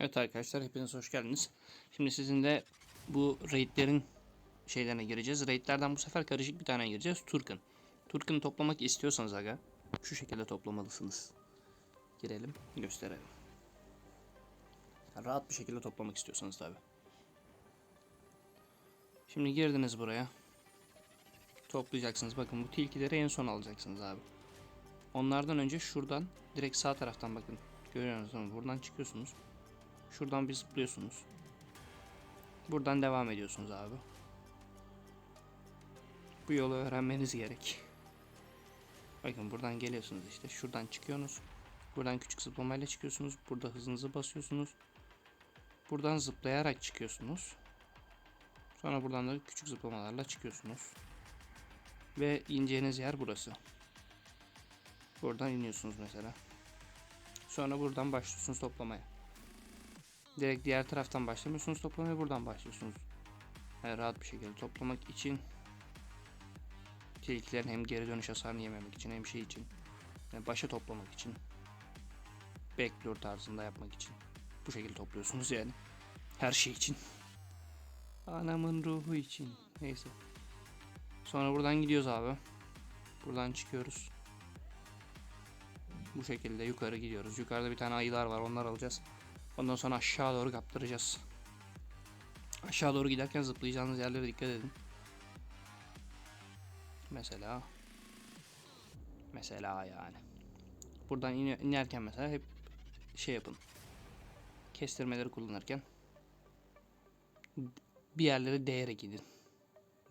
Evet arkadaşlar hepiniz hoş geldiniz. Şimdi sizinle bu raidlerin şeylerine gireceğiz. Raidlerden bu sefer karışık bir tane gireceğiz. Turk'un. Turk'un toplamak istiyorsanız aga şu şekilde toplamalısınız. Girelim gösterelim. Rahat bir şekilde toplamak istiyorsanız tabi. Şimdi girdiniz buraya. Toplayacaksınız. Bakın bu tilkileri en son alacaksınız abi. Onlardan önce şuradan direkt sağ taraftan bakın. Görüyorsunuz mi? Buradan çıkıyorsunuz. Şuradan bir zıplıyorsunuz. Buradan devam ediyorsunuz abi. Bu yolu öğrenmeniz gerek. Bakın buradan geliyorsunuz işte. Şuradan çıkıyorsunuz. Buradan küçük zıplamayla çıkıyorsunuz. Burada hızınızı basıyorsunuz. Buradan zıplayarak çıkıyorsunuz. Sonra buradan da küçük zıplamalarla çıkıyorsunuz. Ve ineceğiniz yer burası. Buradan iniyorsunuz mesela. Sonra buradan başlıyorsunuz toplamaya. Direkt diğer taraftan başlamıyorsunuz toplamaya buradan başlıyorsunuz. Yani rahat bir şekilde toplamak için tilkilerin hem geri dönüş hasarını yememek için hem şey için yani başa toplamak için backlure tarzında yapmak için bu şekilde topluyorsunuz yani. Her şey için. Anamın ruhu için. Neyse. Sonra buradan gidiyoruz abi. Buradan çıkıyoruz. Bu şekilde yukarı gidiyoruz. Yukarıda bir tane ayılar var. Onlar alacağız Ondan sonra aşağı doğru kaptıracağız. Aşağı doğru giderken zıplayacağınız yerlere dikkat edin. Mesela mesela yani. Buradan ine- inerken mesela hep şey yapın. Kestirmeleri kullanırken bir yerlere değerek gidin.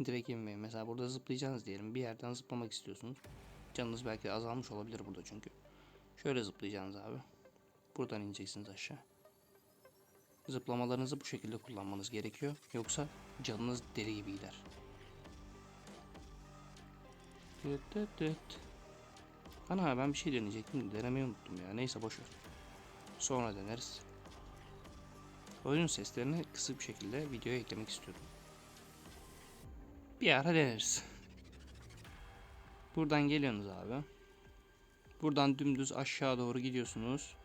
Direkt inmeyin. Mesela burada zıplayacaksınız diyelim. Bir yerden zıplamak istiyorsunuz. Canınız belki azalmış olabilir burada çünkü. Şöyle zıplayacaksınız abi. Buradan ineceksiniz aşağı. Zıplamalarınızı bu şekilde kullanmanız gerekiyor. Yoksa canınız deri gibi gider. Dıt dıt dıt. Ana ben bir şey deneyecektim. de Denemeyi unuttum ya. Neyse boş ver. Sonra deneriz. Oyun seslerini kısık bir şekilde videoya eklemek istiyorum. Bir ara deneriz. Buradan geliyorsunuz abi. Buradan dümdüz aşağı doğru gidiyorsunuz.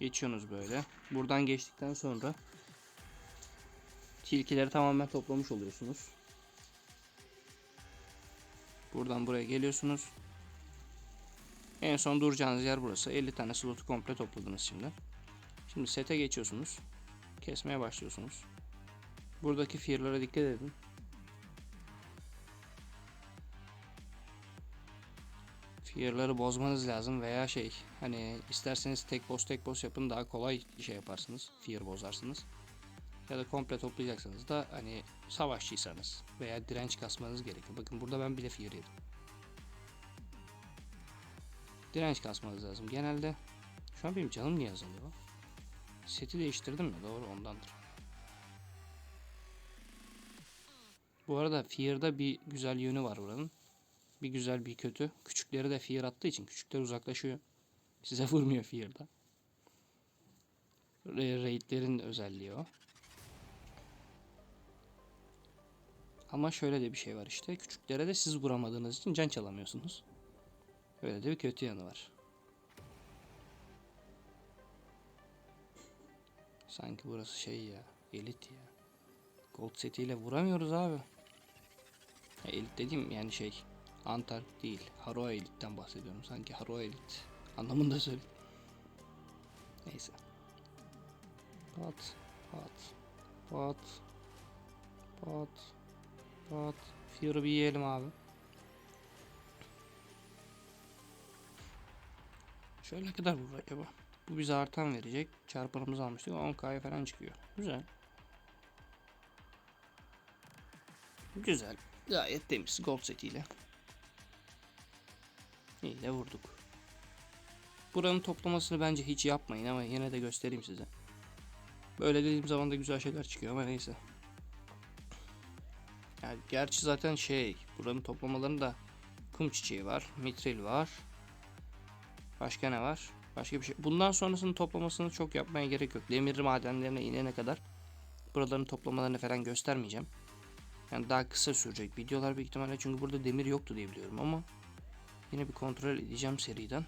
Geçiyorsunuz böyle. Buradan geçtikten sonra tilkileri tamamen toplamış oluyorsunuz. Buradan buraya geliyorsunuz. En son duracağınız yer burası. 50 tane slotu komple topladınız şimdi. Şimdi sete geçiyorsunuz. Kesmeye başlıyorsunuz. Buradaki fear'lara dikkat edin. Fear'ları bozmanız lazım veya şey hani isterseniz tek boss tek boss yapın daha kolay şey yaparsınız. Fear bozarsınız. Ya da komple toplayacaksanız da hani savaşçıysanız veya direnç kasmanız gerekiyor. Bakın burada ben bile fear yedim. Direnç kasmanız lazım. Genelde şu an benim canım niye azalıyor? Seti değiştirdim mi? Doğru ondandır. Bu arada Fear'da bir güzel yönü var buranın. Bir güzel bir kötü. Küçükleri de fear attığı için küçükler uzaklaşıyor. Size vurmuyor fear'da. Ra- Raid'lerin özelliği o. Ama şöyle de bir şey var işte. Küçüklere de siz vuramadığınız için can çalamıyorsunuz. Böyle de bir kötü yanı var. Sanki burası şey ya. Elit ya. Gold setiyle vuramıyoruz abi. Elit dediğim yani şey. Antark değil. Haroa Elite'den bahsediyorum. Sanki Haroa Elite anlamında söyleyeyim. Neyse. Pat, pat, pat, pat, pat. Fear'ı bir yiyelim abi. Şöyle kadar vurur acaba? Bu bize artan verecek. Çarpanımızı almıştık. 10k'ya falan çıkıyor. Güzel. Güzel. Gayet temiz. Gold setiyle. İyi vurduk. Buranın toplamasını bence hiç yapmayın ama yine de göstereyim size. Böyle dediğim zaman da güzel şeyler çıkıyor ama neyse. Yani gerçi zaten şey, buranın toplamalarında kum çiçeği var, mitril var. Başka ne var? Başka bir şey. Bundan sonrasının toplamasını çok yapmaya gerek yok. Demir madenlerine inene kadar buraların toplamalarını falan göstermeyeceğim. Yani daha kısa sürecek videolar büyük ihtimalle çünkü burada demir yoktu diye biliyorum ama Yine bir kontrol edeceğim seriden.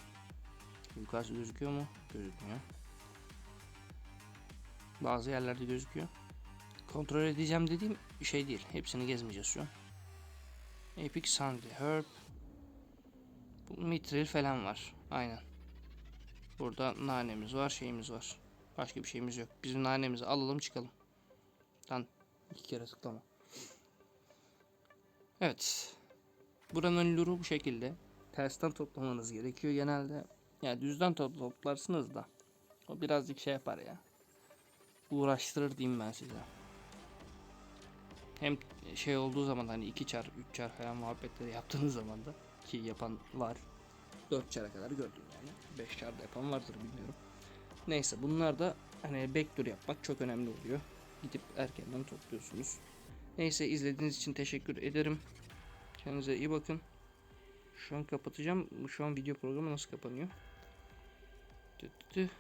Yukarısı gözüküyor mu? Gözükmüyor. Bazı yerlerde gözüküyor. Kontrol edeceğim dediğim şey değil. Hepsini gezmeyeceğiz şu an. Epic Sandy Herb. Bu Mitril falan var. Aynen. Burada nanemiz var, şeyimiz var. Başka bir şeyimiz yok. Bizim nanemizi alalım çıkalım. Lan iki kere tıklama. Evet. Buranın luru bu şekilde. Tersten toplamanız gerekiyor genelde. Yani düzden to- toplarsınız da. O birazcık şey yapar ya. Uğraştırır diyeyim ben size. Hem şey olduğu zaman hani 2 çar 3 çar falan muhabbetleri yaptığınız zaman da ki yapan var. 4 çara kadar gördüm yani. 5 çar da yapan vardır bilmiyorum. Neyse bunlar da hani backdoor yapmak çok önemli oluyor. Gidip erkenden topluyorsunuz. Neyse izlediğiniz için teşekkür ederim. Kendinize iyi bakın. Şu an kapatacağım. Şu an video programı nasıl kapanıyor? Tü tü tü.